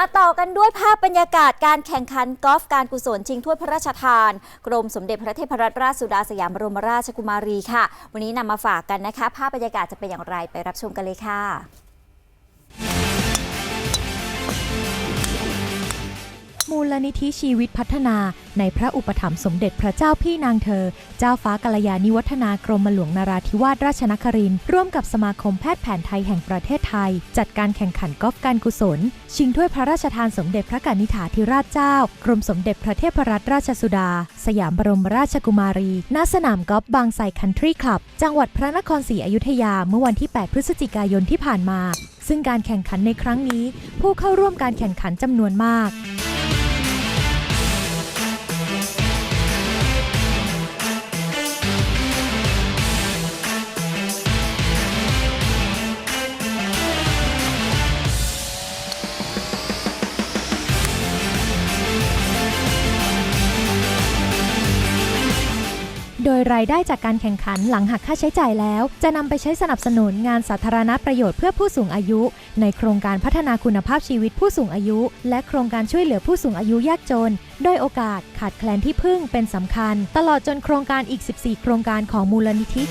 มาต่อกันด้วยภาพบรรยากาศการแข่งขันกอล์ฟการกุศลชิงถ้วยพระราชทาน กรมสมเด็จพระเทพรัตนราชสุดาสยามบรมราชกุมารีค่ะ วันนี้นำมาฝากกันนะคะ ภาพบรรยากาศจะเป็นอย่างไรไปรับชมกันเลยค่ะ ลนิธิชีวิตพัฒนาในพระอุปถัมภ์สมเด็จพระเจ้าพี่นางเธอ เจ้าฟ้ากัลยาณิวัฒนากรมหลวงนาราธิวาสราชนครินร์ร่วมกับสมาคมแพทย์แผนไทยแห่งประเทศไทย จัดการแข่งขันกอล์ฟการกุศล ชิงถ้วยพระราชทานสมเด็จพระกนิษฐาธิราชเจ้า กรมสมเด็จพระเทพรัตนราชสุดา สยามบรมราชกุมารี ณ สนามกอล์ฟบางไทรคันทรีคลับ จังหวัดพระนครศรีอยุธยาเมื่อวันที่ 8 พฤศจิกายนที่ผ่านมา ซึ่งการแข่งขันในครั้งนี้ ผู้เข้าร่วมการแข่งขันจำนวนมาก โดยรายได้จากการแข่งขันหลังหักค่าใช้จ่ายแล้ว จะนำไปใช้สนับสนุนงานสาธารณประโยชน์เพื่อผู้สูงอายุ ในโครงการพัฒนาคุณภาพชีวิตผู้สูงอายุ และโครงการช่วยเหลือผู้สูงอายุยากจนด้อยโอกาสขาดแคลนที่พึ่งเป็นสำคัญ ตลอดจนโครงการอีก 14 โครงการของมูลนิธิ